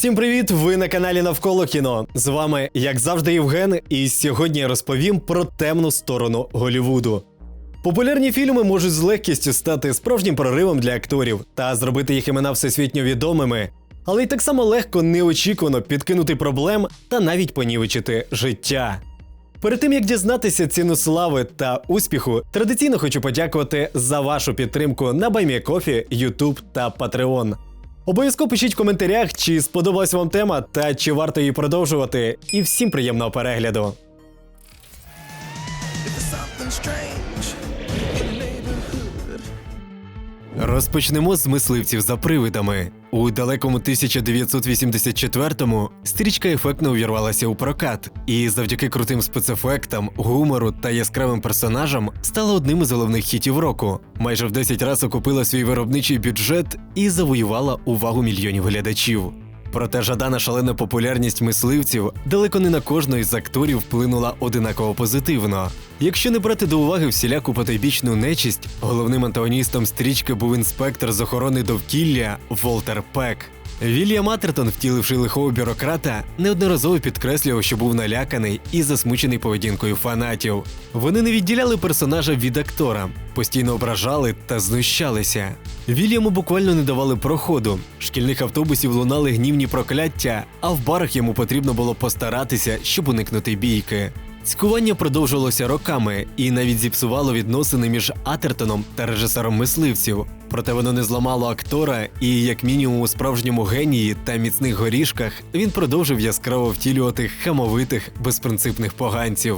Всім привіт! Ви на каналі Навколо кіно. З вами, як завжди, Євген, і сьогодні я розповім про темну сторону Голівуду. Популярні фільми можуть з легкістю стати справжнім проривом для акторів та зробити їх імена всесвітньо відомими, але й так само легко неочікувано підкинути проблем та навіть понівечити життя. Перед тим як дізнатися ціну слави та успіху, традиційно хочу подякувати за вашу підтримку на BuyMeCoffee, YouTube та Patreon. Обов'язково пишіть в коментарях, чи сподобалась вам тема та чи варто її продовжувати. І всім приємного перегляду. Розпочнемо з мисливців за привидами. У далекому 1984-му стрічка ефектно увірвалася у прокат, і завдяки крутим спецефектам, гумору та яскравим персонажам стала одним із головних хітів року. Майже в 10 разів окупила свій виробничий бюджет і завоювала увагу мільйонів глядачів. Проте жадана шалена популярність мисливців далеко не на кожного із акторів вплинула одинаково позитивно. Якщо не брати до уваги всіляку потойбічну нечисть, головним антагоністом стрічки був інспектор з охорони довкілля Волтер Пек. Вільям Атертон, втіливши лихого бюрократа, неодноразово підкреслював, що був наляканий і засмучений поведінкою фанатів. Вони не відділяли персонажа від актора, постійно ображали та знущалися. Вільяму буквально не давали проходу. Шкільних автобусів лунали гнівні прокляття, а в барах йому потрібно було постаратися, щоб уникнути бійки. Цькування продовжувалося роками і навіть зіпсувало відносини між Атертоном та режисером мисливців. Проте воно не зламало актора, і, як мінімум, у справжньому генії та міцних горішках він продовжив яскраво втілювати хамовитих безпринципних поганців.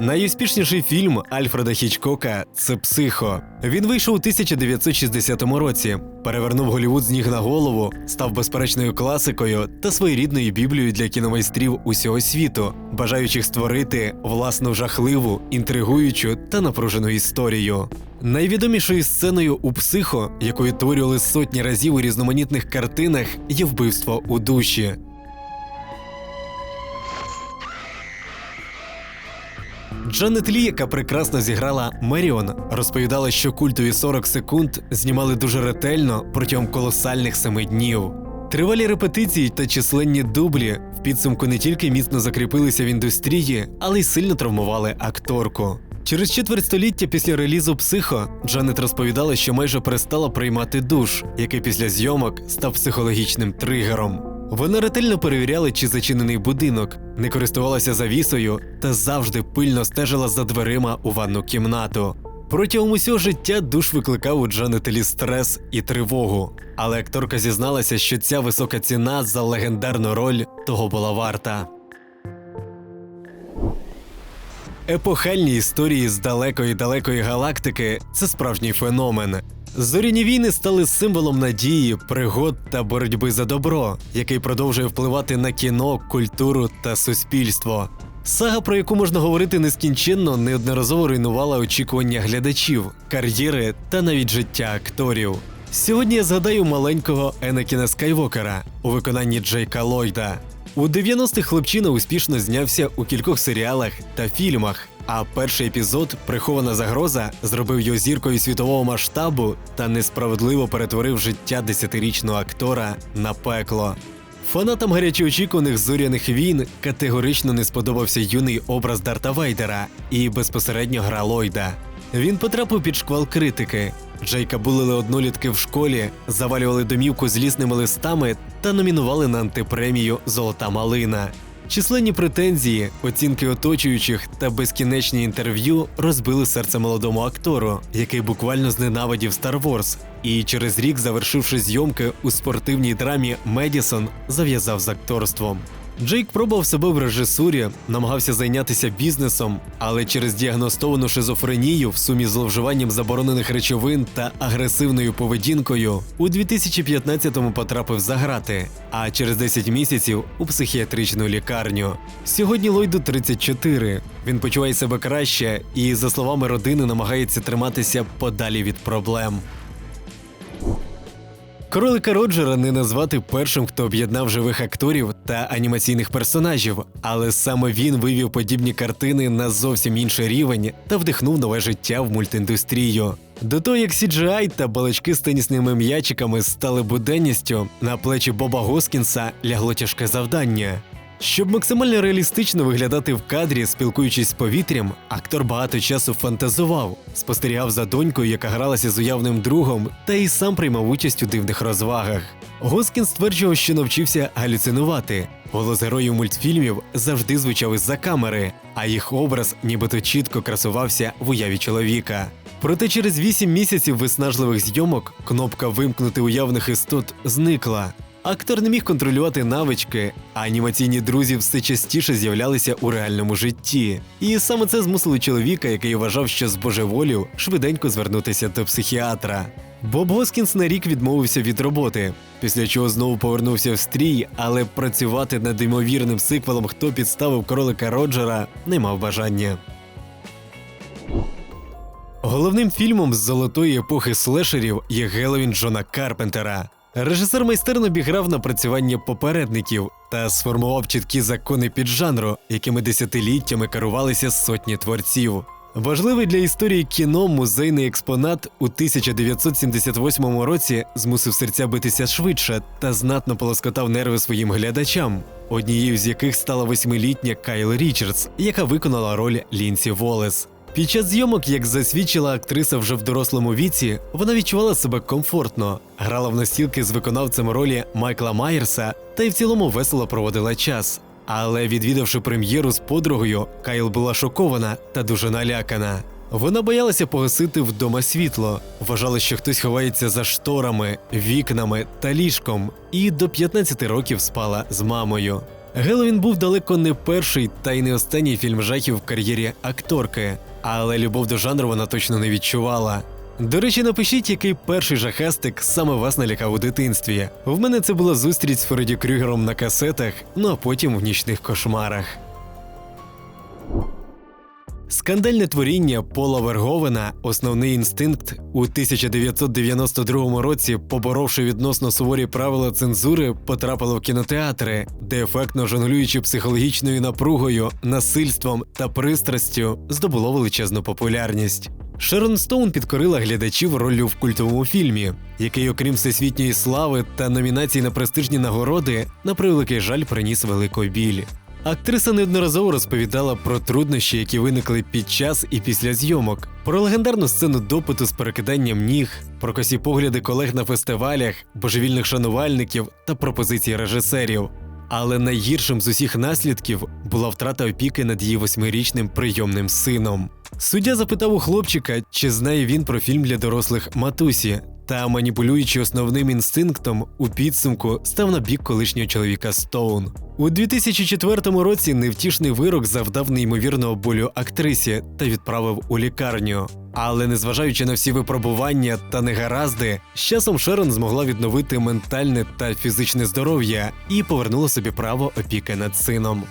Найуспішніший фільм Альфреда Хічкока це Психо. Він вийшов у 1960 році, перевернув Голівуд з ніг на голову, став безперечною класикою та своєрідною біблією для кіномайстрів усього світу, бажаючих створити власну жахливу, інтригуючу та напружену історію. Найвідомішою сценою у психо, яку відтворювали сотні разів у різноманітних картинах, є вбивство у душі. Джанет Лі, яка прекрасно зіграла Меріон, розповідала, що культові 40 секунд знімали дуже ретельно протягом колосальних семи днів. Тривалі репетиції та численні дублі в підсумку не тільки міцно закріпилися в індустрії, але й сильно травмували акторку. Через четверть століття після релізу Психо Джанет розповідала, що майже перестала приймати душ, який після зйомок став психологічним тригером. Вони ретельно перевіряли, чи зачинений будинок, не користувалася завісою та завжди пильно стежила за дверима у ванну кімнату. Протягом усього життя душ викликав у Джанетелі стрес і тривогу, але акторка зізналася, що ця висока ціна за легендарну роль того була варта. Епохальні історії з далекої далекої галактики це справжній феномен. Зоряні війни стали символом надії, пригод та боротьби за добро, який продовжує впливати на кіно, культуру та суспільство. Сага, про яку можна говорити нескінченно, неодноразово руйнувала очікування глядачів, кар'єри та навіть життя акторів. Сьогодні я згадаю маленького Енакіна Скайвокера у виконанні Джейка Ллойда. У 90-х хлопчина успішно знявся у кількох серіалах та фільмах. А перший епізод Прихована загроза зробив його зіркою світового масштабу та несправедливо перетворив життя десятирічного актора на пекло. Фанатам гарячоочікуваних зоряних війн категорично не сподобався юний образ Дарта Вейдера і безпосередньо гра Ллойда. Він потрапив під шквал критики. Джейка булили однолітки в школі, завалювали домівку злісними листами та номінували на антипремію Золота малина. Численні претензії, оцінки оточуючих та безкінечні інтерв'ю розбили серце молодому актору, який буквально зненавидів Star Wars, і через рік, завершивши зйомки у спортивній драмі Медісон, зав'язав з акторством. Джейк пробував себе в режисурі, намагався зайнятися бізнесом, але через діагностовану шизофренію в сумі з зловживанням заборонених речовин та агресивною поведінкою у 2015-му потрапив за грати, а через 10 місяців у психіатричну лікарню. Сьогодні Ллойду 34. Він почуває себе краще і, за словами родини, намагається триматися подалі від проблем. Кролика Роджера не назвати першим, хто об'єднав живих акторів та анімаційних персонажів, але саме він вивів подібні картини на зовсім інший рівень та вдихнув нове життя в мультіндустрію. До того як CGI та балачки з тенісними м'ячиками стали буденністю, на плечі Боба Госкінса лягло тяжке завдання. Щоб максимально реалістично виглядати в кадрі, спілкуючись з повітрям, актор багато часу фантазував, спостерігав за донькою, яка гралася з уявним другом, та й сам приймав участь у дивних розвагах. Госкін стверджував, що навчився галюцинувати. Голос героїв мультфільмів завжди звучав із-за камери, а їх образ нібито чітко красувався в уяві чоловіка. Проте через 8 місяців виснажливих зйомок кнопка вимкнути уявних істот зникла. Актор не міг контролювати навички, а анімаційні друзі все частіше з'являлися у реальному житті. І саме це змусило чоловіка, який вважав, що збожеволів, швиденько звернутися до психіатра. Боб Госкінс на рік відмовився від роботи, після чого знову повернувся в стрій, але працювати над ймовірним сиквелом, хто підставив кролика Роджера, не мав бажання. Головним фільмом з золотої епохи слешерів є Геловін Джона Карпентера. Режисер майстерно обіграв напрацювання попередників та сформував чіткі закони піджанру, якими десятиліттями керувалися сотні творців. Важливий для історії кіно музейний експонат у 1978 році змусив серця битися швидше та знатно полоскотав нерви своїм глядачам, однією з яких стала восьмилітня Кайл Річардс, яка виконала роль Лінсі Волес. Під час зйомок, як засвідчила актриса вже в дорослому віці, вона відчувала себе комфортно, грала в настілки з виконавцем ролі Майкла Майерса та й в цілому весело проводила час. Але відвідавши прем'єру з подругою, Кайл була шокована та дуже налякана. Вона боялася погасити вдома світло, вважала, що хтось ховається за шторами, вікнами та ліжком, і до 15 років спала з мамою. Геловін був далеко не перший та й не останній фільм жахів в кар'єрі акторки, але любов до жанру вона точно не відчувала. До речі, напишіть, який перший жахастик саме вас налякав у дитинстві. В мене це була зустріч з Фредді Крюгером на касетах, ну а потім в нічних кошмарах. Скандальне творіння Пола Верговена Основний інстинкт у 1992 році, поборовши відносно суворі правила цензури, потрапило в кінотеатри, де ефектно жонглюючи психологічною напругою, насильством та пристрастю, здобуло величезну популярність. Шерон Стоун підкорила глядачів роллю в культовому фільмі, який, окрім всесвітньої слави та номінацій на престижні нагороди, на превеликий жаль приніс велику біль. Актриса неодноразово розповідала про труднощі, які виникли під час і після зйомок, про легендарну сцену допиту з перекиданням ніг, про косі погляди колег на фестивалях, божевільних шанувальників та пропозиції режисерів. Але найгіршим з усіх наслідків була втрата опіки над її восьмирічним прийомним сином. Суддя запитав у хлопчика, чи знає він про фільм для дорослих Матусі, та маніпулюючи основним інстинктом, у підсумку став на бік колишнього чоловіка Стоун. У 2004 році невтішний вирок завдав неймовірного болю актрисі та відправив у лікарню. Але незважаючи на всі випробування та негаразди, з часом Шерон змогла відновити ментальне та фізичне здоров'я і повернула собі право опіки над сином.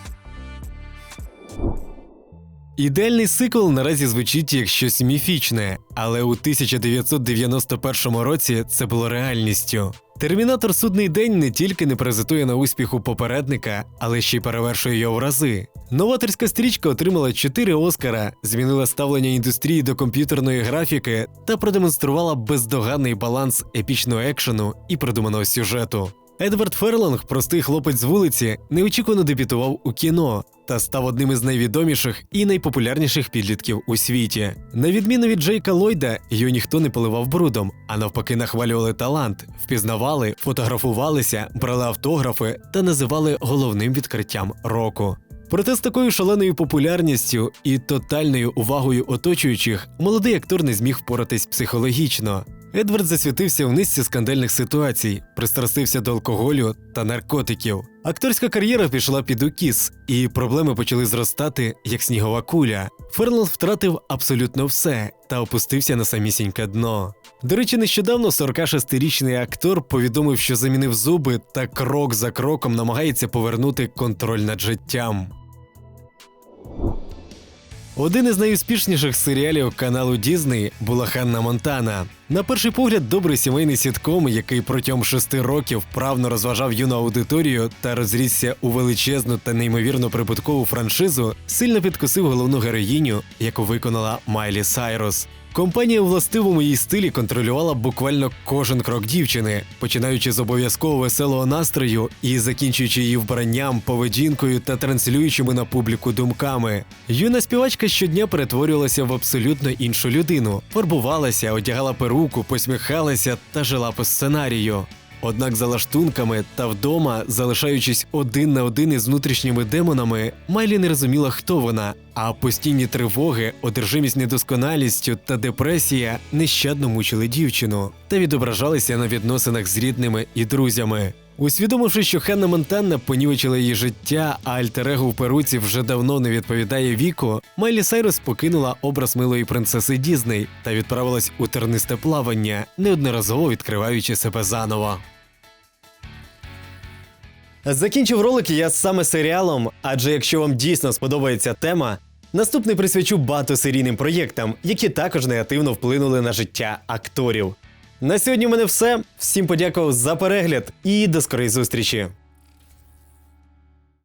Ідеальний сиквел наразі звучить як щось міфічне, але у 1991 році це було реальністю. Термінатор Судний день не тільки не презентує на успіху попередника, але ще й перевершує його в рази. Новаторська стрічка отримала 4 Оскара, змінила ставлення індустрії до комп'ютерної графіки та продемонструвала бездоганний баланс епічного екшену і продуманого сюжету. Едвард Ферлонг, простий хлопець з вулиці, неочікувано дебютував у кіно та став одним із найвідоміших і найпопулярніших підлітків у світі. На відміну від Джейка Ллойда, його ніхто не поливав брудом, а навпаки, нахвалювали талант, впізнавали, фотографувалися, брали автографи та називали головним відкриттям року. Проте з такою шаленою популярністю і тотальною увагою оточуючих молодий актор не зміг впоратись психологічно. Едвард засвітився в низці скандальних ситуацій, пристрастився до алкоголю та наркотиків. Акторська кар'єра пішла під укіс, і проблеми почали зростати як снігова куля. Ферланд втратив абсолютно все та опустився на самісіньке дно. До речі, нещодавно 46-річний актор повідомив, що замінив зуби та крок за кроком намагається повернути контроль над життям. Один із найуспішніших серіалів каналу Дізней була Ханна Монтана. На перший погляд, добрий сімейний сітком, який протягом шести років вправно розважав юну аудиторію та розрісся у величезну та неймовірно прибуткову франшизу, сильно підкосив головну героїню, яку виконала Майлі Сайрус. Компанія у властивому її стилі контролювала буквально кожен крок дівчини, починаючи з обов'язково веселого настрою і закінчуючи її вбранням, поведінкою та транслюючими на публіку думками. Юна співачка щодня перетворювалася в абсолютно іншу людину, фарбувалася, одягала перуку, посміхалася та жила по сценарію. Однак за лаштунками та вдома, залишаючись один на один із внутрішніми демонами, Майлі не розуміла, хто вона, а постійні тривоги, одержимість недосконалістю та депресія нещадно мучили дівчину та відображалися на відносинах з рідними і друзями. Усвідомивши, що Ханна Монтанна понівечила її життя, а альтер-его в перуці вже давно не відповідає віку, Майлі Сайрус покинула образ милої принцеси Дізней та відправилась у тернисте плавання, неодноразово відкриваючи себе заново. Закінчив ролик я саме серіалом, адже якщо вам дійсно сподобається тема, наступний присвячу багатосерійним проєктам, які також негативно вплинули на життя акторів. На сьогодні в мене все. Всім подякував за перегляд і до скорої зустрічі.